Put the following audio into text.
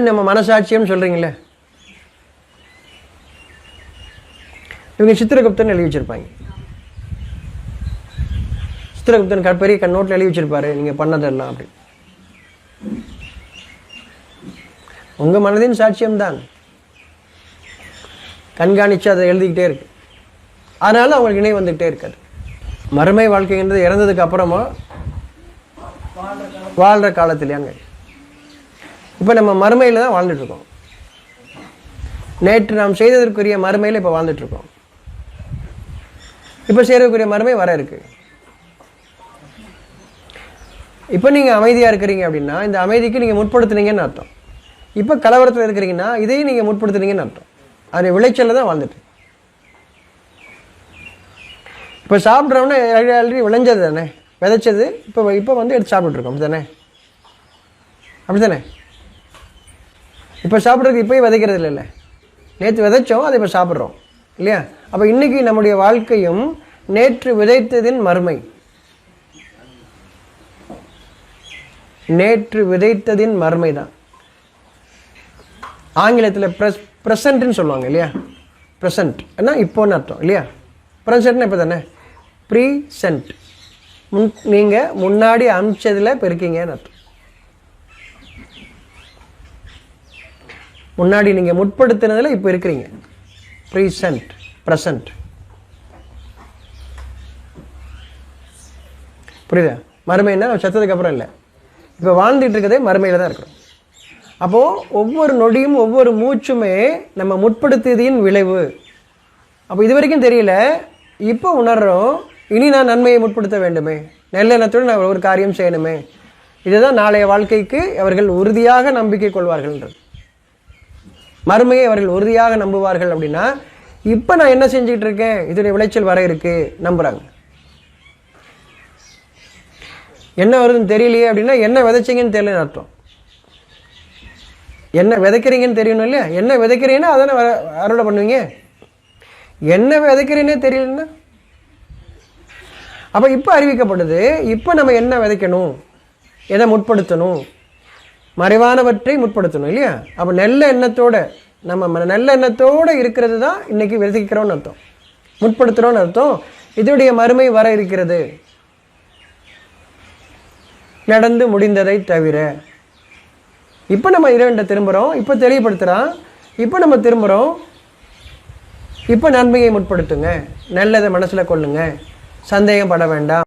நம்ம மனசாட்சியம்னு சொல்கிறீங்களே இவங்க சித்திரகுப்தன் எழுதி வச்சுருப்பாங்க. சித்திரகுப்தன் கற்பெரிய கண்ணோட்டில் கண் எழுதி வச்சுருப்பாரு நீங்கள் பண்ணதெல்லாம் அப்படி. உங்கள் மனதின் சாட்சியம்தான். கண்காணித்து அதை எழுதிக்கிட்டே இருக்கு. அதனால அவங்களுக்கு இணை வந்துக்கிட்டே இருக்காது. மறுமை வாழ்க்கைன்றது இறந்ததுக்கு அப்புறமா வாழ்கிற காலத்துலையாங்க. இப்போ நம்ம மறுமையில் தான் வாழ்ந்துட்டு இருக்கோம் நேற்று நாம் செய்ததற்குரிய மறுமையில் இப்போ வாழ்ந்துட்டு இருக்கோம் இப்போ செய்கிறதுக்குரிய மறுமை வர இருக்கு. இப்போ நீங்கள் அமைதியாக இருக்கிறீங்க அப்படின்னா இந்த அமைதிக்கு நீங்கள் முற்படுத்துனீங்கன்னு அர்த்தம். இப்போ கலவரத்தில் இருக்கிறீங்கன்னா இதையும் நீங்கள் முற்படுத்துனீங்கன்னு அர்த்தம். அது விளைச்சலில் தான் வாழ்ந்துட்டு. இப்போ சாப்பிட்றவனே ஆல்ரெடி விளைஞ்சது தானே? விதைச்சது இப்போ இப்போ வந்து எடுத்து சாப்பிட்டுருக்கோம் அப்படி தானே அப்படி தானே இப்போ சாப்பிட்றதுக்கு இப்போயும் விதைக்கிறது இல்லைல்ல நேற்று விதைச்சோம் அதை இப்போ சாப்பிட்றோம். இல்லையா? அப்போ இன்றைக்கி நம்முடைய வாழ்க்கையும் நேற்று விதைத்ததின் மறுமை. நேற்று விதைத்ததின் மறுமை தான் ஆங்கிலத்தில் ப்ரெஸ் ப்ரெசண்ட்னு சொல்லுவாங்க இல்லையா? ப்ரெசன்ட் என்ன இப்போன்னு அர்த்தம் இல்லையா? ப்ரெசண்ட்னா இப்போ தானே? ப்ரீசென்ட் முன் நீங்கள் முன்னாடி அமிச்சதில் பெருக்கீங்கன்னு அர்த்தம். முன்னாடி நீங்கள் முற்படுத்தினதில் இப்போ இருக்கிறீங்க. ப்ரீசன்ட் ப்ரெசன்ட் புரியுதா? மறுமைன்னா செத்ததுக்கு அப்புறம் இல்லை. இப்போ வாழ்ந்துட்டு இருக்கதே மறுமையில் தான் இருக்கிறோம் அப்போது ஒவ்வொரு நொடியும் ஒவ்வொரு மூச்சுமே நம்ம முற்படுத்தியதின் விளைவு. அப்போ இது வரைக்கும் தெரியல. இப்போ உணர்றோம் இனி நான் நன்மையை முற்படுத்த வேண்டுமே. நெல்லெண்ணத்துடன் நான் ஒரு காரியம் செய்யணுமே. இதுதான் நாளைய வாழ்க்கைக்கு அவர்கள் உறுதியாக நம்பிக்கை கொள்வார்கள்ன்றது. மறுமையை அவர்கள் உறுதியாக நம்புவார்கள் அப்படின்னா இப்போ நான் என்ன செஞ்சுக்கிட்டு இருக்கேன்? இதோடைய விளைச்சல் வர இருக்கு நம்புகிறாங்க என்ன வருதுன்னு தெரியலையே அப்படின்னா என்ன விதைச்சிங்கன்னு தெரியலன்னு அர்த்தம். என்ன விதைக்கிறீங்கன்னு தெரியணும் இல்லையா? என்ன விதைக்கிறீங்கன்னா அதானே வர அறுவடை பண்ணுவீங்க. என்ன விதைக்கிறீன்னே தெரியலன்னா? அப்போ இப்போ அறிவிக்கப்படுது இப்போ நம்ம என்ன விதைக்கணும்? எதை முற்படுத்தணும்? மறைவானவற்றை முற்படுத்தணும் இல்லையா? அப்போ நல்ல எண்ணத்தோட நம்ம நல்ல எண்ணத்தோட இருக்கிறது தான் இன்னைக்கு விதைக்கிறோம்னு அர்த்தம். முற்படுத்துகிறோன்னு அர்த்தம். இதனுடைய மறுமை வர இருக்கிறது. நடந்து முடிந்ததை தவிர. இப்போ நம்ம இறைவன்ட்ட திரும்புகிறோம் இப்போ தெளிவுபடுத்துகிறான் இப்போ நம்ம திரும்புகிறோம் இப்போ நன்மையை முற்படுத்துங்க. நல்லதை மனசில் கொள்ளுங்க. சந்தேகம் பட வேண்டாம்.